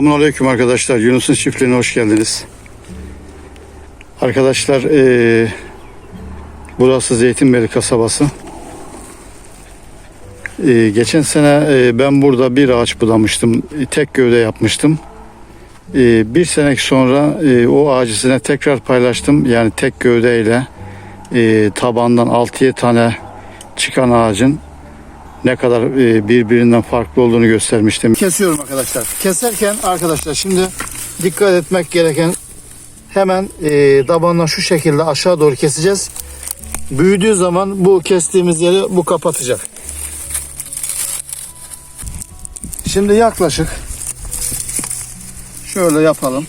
Selamun Aleyküm arkadaşlar. Yunus'un çiftliğine hoş geldiniz. Arkadaşlar eee, burası Zeytinbeli kasabası. Eee, geçen sene eee, ben burada bir ağaç budamıştım. E, Tek gövde yapmıştım. Eee, bir sene sonra eee, o ağacı sizinle tekrar paylaştım. Yani tek gövdeyle eee tabandan 6-7 tane çıkan ağacın ne kadar e, birbirinden farklı olduğunu göstermiştim. Kesiyorum arkadaşlar. Keserken arkadaşlar şimdi dikkat etmek gereken hemen e, tabandan şu şekilde aşağı doğru keseceğiz. Büyüdüğü zaman bu kestiğimiz yeri bu kapatacak. Şimdi yaklaşık şöyle yapalım.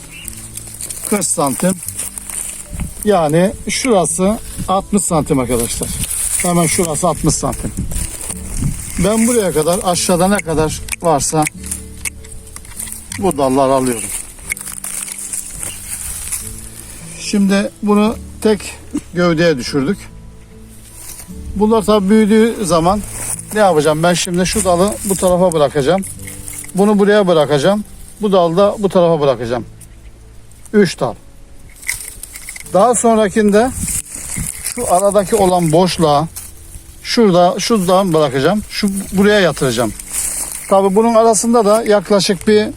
40 santim. Yani şurası 60 santim arkadaşlar. Hemen şurası 60 santim. Ben buraya kadar aşağıda ne kadar varsa bu dalları alıyorum. Şimdi bunu tek gövdeye düşürdük. Bunlar tabi büyüdüğü zaman ne yapacağım? Ben şimdi şu dalı bu tarafa bırakacağım. Bunu buraya bırakacağım. Bu dalı da bu tarafa bırakacağım. 3 dal. Daha sonrakinde şu aradaki olan boşluğa şurada şuradan bırakacağım. Şu buraya yatıracağım. Tabi bunun arasında da yaklaşık bir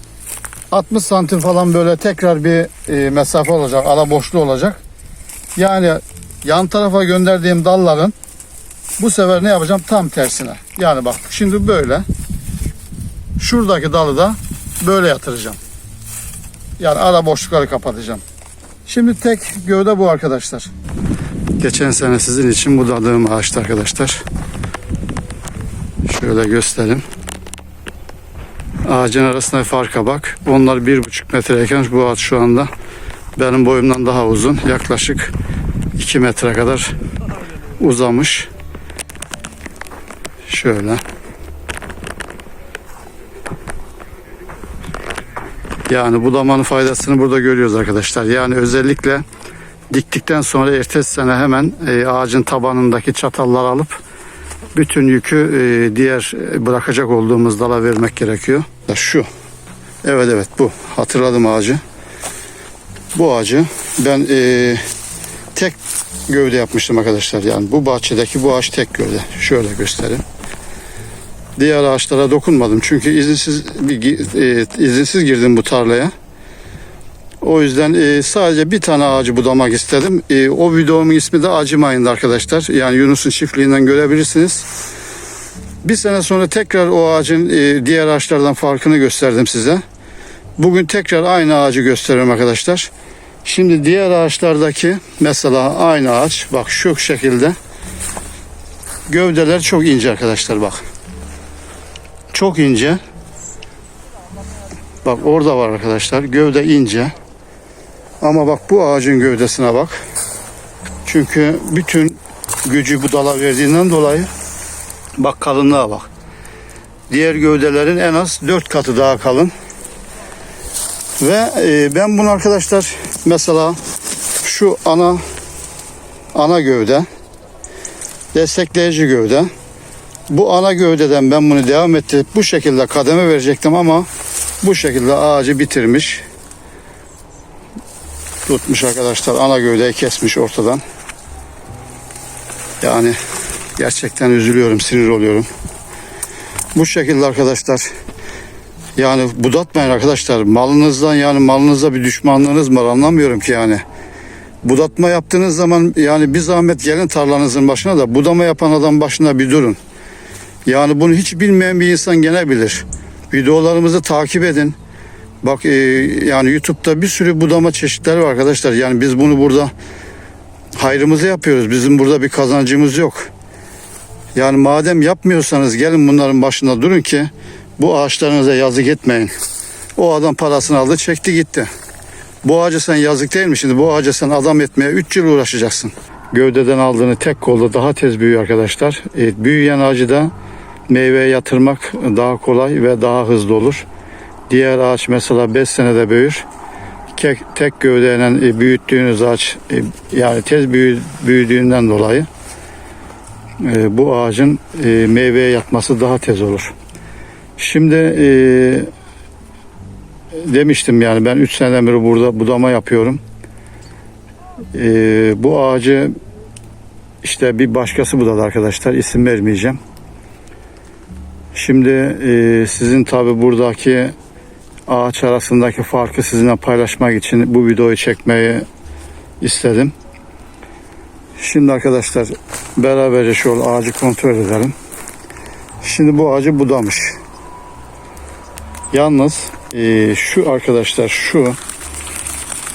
60 santim falan böyle tekrar bir e, mesafe olacak. Ara boşluğu olacak. Yani yan tarafa gönderdiğim dalların bu sefer ne yapacağım? Tam tersine. Yani bak şimdi böyle. Şuradaki dalı da böyle yatıracağım. Yani ara boşlukları kapatacağım. Şimdi tek gövde bu arkadaşlar. Geçen sene sizin için budadığım ağaçtı arkadaşlar. Şöyle göstereyim. Ağacın arasında farka bak. Onlar bir buçuk metreyken bu ağaç şu anda benim boyumdan daha uzun. Yaklaşık 2 metre kadar uzamış. Şöyle. Yani budamanın faydasını burada görüyoruz arkadaşlar. Yani özellikle diktikten sonra ertesi sene hemen e, ağacın tabanındaki çatalları alıp bütün yükü e, diğer e, bırakacak olduğumuz dala vermek gerekiyor. Şu. Evet evet bu. Hatırladım ağacı. Bu ağacı ben e, tek gövde yapmıştım arkadaşlar. Yani bu bahçedeki bu ağaç tek gövde. Şöyle göstereyim. Diğer ağaçlara dokunmadım çünkü izinsiz bir e, izinsiz girdim bu tarlaya. O yüzden e, sadece bir tane ağacı budamak istedim. E, o videomun ismi de Acımayın'dı arkadaşlar. Yani Yunus'un çiftliğinden görebilirsiniz. Bir sene sonra tekrar o ağacın e, diğer ağaçlardan farkını gösterdim size. Bugün tekrar aynı ağacı gösteriyorum arkadaşlar. Şimdi diğer ağaçlardaki mesela aynı ağaç bak şu şekilde gövdeler çok ince arkadaşlar bak. Çok ince. Bak orada var arkadaşlar. Gövde ince. Ama bak bu ağacın gövdesine bak. Çünkü bütün gücü bu dala verdiğinden dolayı bak kalınlığa bak. Diğer gövdelerin en az 4 katı daha kalın. Ve e, ben bunu arkadaşlar mesela şu ana ana gövde destekleyici gövde bu ana gövdeden ben bunu devam ettirip bu şekilde kademe verecektim ama bu şekilde ağacı bitirmiş tutmuş arkadaşlar. Ana gövdeyi kesmiş ortadan. Yani gerçekten üzülüyorum, sinir oluyorum. Bu şekilde arkadaşlar. Yani budatmayın arkadaşlar. Malınızdan yani malınıza bir düşmanlığınız var anlamıyorum ki yani. Budatma yaptığınız zaman yani bir zahmet gelin tarlanızın başına da budama yapan adam başına bir durun. Yani bunu hiç bilmeyen bir insan gene bilir. Videolarımızı takip edin. Bak e, yani YouTube'da bir sürü budama çeşitleri var arkadaşlar. Yani biz bunu burada hayrımızı yapıyoruz. Bizim burada bir kazancımız yok. Yani madem yapmıyorsanız gelin bunların başında durun ki bu ağaçlarınıza yazık etmeyin. O adam parasını aldı çekti gitti. Bu ağaca sen yazık değil mi şimdi? Bu ağaca sen adam etmeye 3 yıl uğraşacaksın. Gövdeden aldığını tek kolda daha tez büyüyor arkadaşlar. E, büyüyen ağacı da meyveye yatırmak daha kolay ve daha hızlı olur. Diğer ağaç mesela 5 senede büyür. Tek, tek gövdeyle e, büyüttüğünüz ağaç e, yani tez büyü, büyüdüğünden dolayı e, bu ağacın meyveye yatması daha tez olur. Şimdi demiştim yani ben 3 seneden beri burada budama yapıyorum. Bu ağacı işte bir başkası budadı arkadaşlar. İsim vermeyeceğim. Şimdi e, sizin tabi buradaki ağaç arasındaki farkı sizinle paylaşmak için bu videoyu çekmeyi istedim. Şimdi arkadaşlar beraberce şu ağacı kontrol edelim. Şimdi bu ağacı budamış. Yalnız e, şu arkadaşlar şu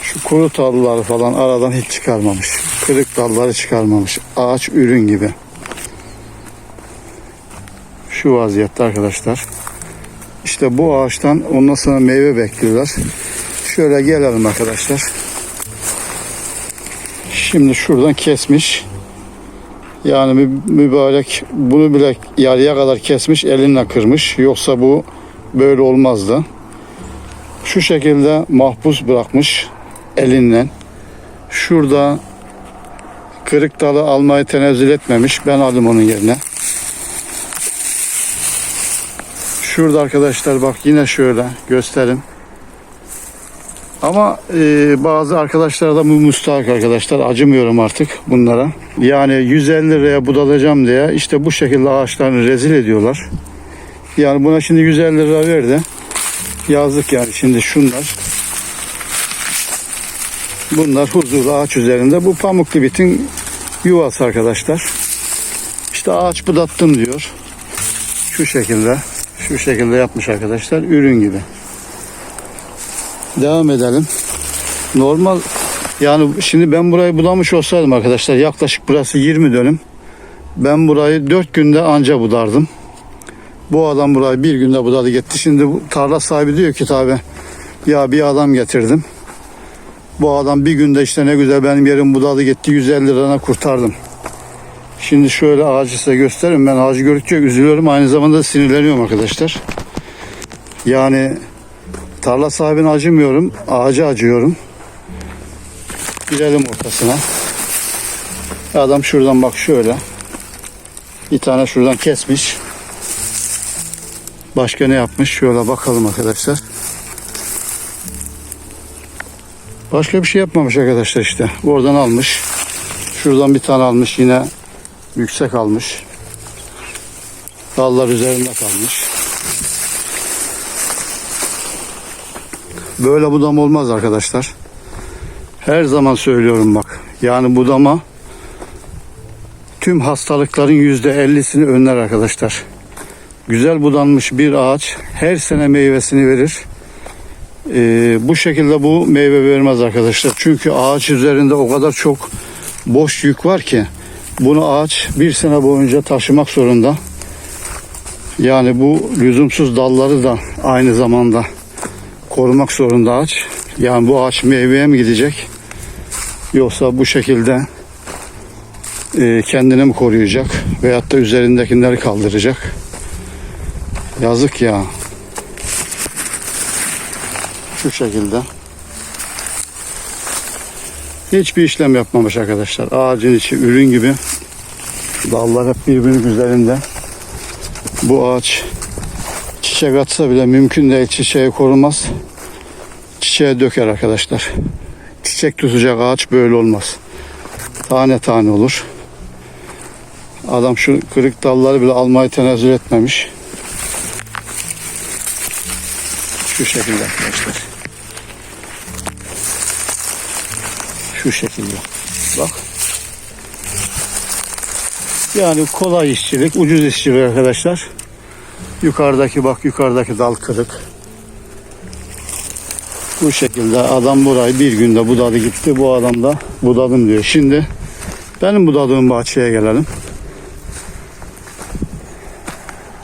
şu kuru dalları falan aradan hiç çıkarmamış. Kırık dalları çıkarmamış. Ağaç ürün gibi. Şu vaziyette arkadaşlar. İşte bu ağaçtan ondan sonra meyve bekliyorlar. Şöyle gelelim arkadaşlar. Şimdi şuradan kesmiş. Yani mü- mübarek bunu bile yarıya kadar kesmiş elinle kırmış. Yoksa bu böyle olmazdı. Şu şekilde mahpus bırakmış elinle. Şurada kırık dalı almayı tenezzül etmemiş. Ben aldım onun yerine. Şurada arkadaşlar bak yine şöyle gösterim. Ama e, bazı arkadaşlar da müstahak arkadaşlar. Acımıyorum artık bunlara. Yani 150 liraya budalacağım diye işte bu şekilde ağaçlarını rezil ediyorlar. Yani buna şimdi 150 lira verdi. Yazdık yani şimdi şunlar. Bunlar huzurlu ağaç üzerinde. Bu pamuklu bitin yuvası arkadaşlar. İşte ağaç budattım diyor. Şu şekilde. Şu şekilde yapmış arkadaşlar. Ürün gibi. Devam edelim. Normal yani şimdi ben burayı budamış olsaydım arkadaşlar yaklaşık burası 20 dönüm. Ben burayı 4 günde anca budardım. Bu adam burayı bir günde budadı gitti. Şimdi bu tarla sahibi diyor ki tabi ya bir adam getirdim. Bu adam bir günde işte ne güzel benim yerim budadı gitti 150 lirana kurtardım. Şimdi şöyle ağacı size göstereyim. Ben ağacı gördükçe üzülüyorum. Aynı zamanda sinirleniyorum arkadaşlar. Yani tarla sahibine acımıyorum. Ağaca acıyorum. Girelim ortasına. Adam şuradan bak şöyle. Bir tane şuradan kesmiş. Başka ne yapmış? Şöyle bakalım arkadaşlar. Başka bir şey yapmamış arkadaşlar işte. Oradan almış. Şuradan bir tane almış yine yüksek almış. Dallar üzerinde kalmış. Böyle budam olmaz arkadaşlar. Her zaman söylüyorum bak. Yani budama tüm hastalıkların yüzde ellisini önler arkadaşlar. Güzel budanmış bir ağaç her sene meyvesini verir. Ee, bu şekilde bu meyve vermez arkadaşlar. Çünkü ağaç üzerinde o kadar çok boş yük var ki bunu ağaç bir sene boyunca taşımak zorunda. Yani bu lüzumsuz dalları da aynı zamanda korumak zorunda ağaç. Yani bu ağaç meyveye mi gidecek? Yoksa bu şekilde e, kendini mi koruyacak? Veyahut da üzerindekileri kaldıracak? Yazık ya. Şu şekilde. Hiçbir işlem yapmamış arkadaşlar. Ağacın içi ürün gibi. Dallar hep birbirinin üzerinde. Bu ağaç çiçek atsa bile mümkün değil çiçeği korumaz. Çiçeğe döker arkadaşlar. Çiçek tutacak ağaç böyle olmaz. Tane tane olur. Adam şu kırık dalları bile almayı tenezzül etmemiş. Şu şekilde arkadaşlar. Şu şekilde. Bak. Yani kolay işçilik, ucuz işçilik arkadaşlar. Yukarıdaki bak yukarıdaki dal kırık. Bu şekilde adam burayı bir günde budadı gitti. Bu adam da budadım diyor. Şimdi benim budadığım bahçeye gelelim.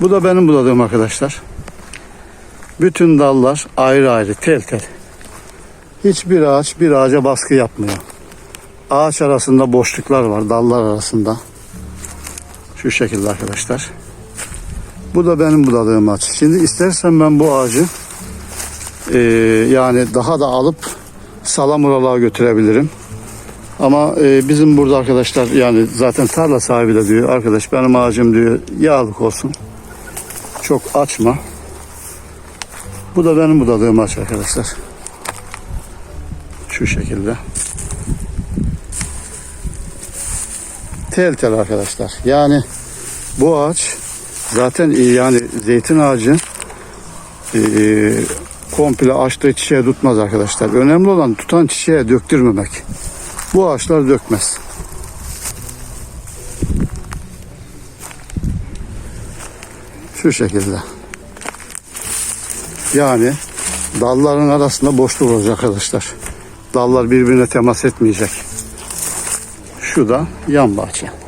Bu da benim budadığım arkadaşlar. Bütün dallar ayrı ayrı tel tel. Hiçbir ağaç bir ağaca baskı yapmıyor. Ağaç arasında boşluklar var dallar arasında. Şu şekilde arkadaşlar. Bu da benim budadığım ağaç. Şimdi istersen ben bu ağacı e, yani daha da alıp Salamuralığa götürebilirim. Ama e, bizim burada arkadaşlar yani zaten tarla sahibi de diyor arkadaş benim ağacım diyor yağlık olsun. Çok açma. Bu da benim budadığım ağaç arkadaşlar. Şu şekilde. Tel tel arkadaşlar. Yani bu ağaç zaten yani zeytin ağacı e, komple açtığı çiçeğe tutmaz arkadaşlar. Önemli olan tutan çiçeğe döktürmemek. Bu ağaçlar dökmez. Şu şekilde. Yani dalların arasında boşluk olacak arkadaşlar. Dallar birbirine temas etmeyecek. Şu da yan bahçe.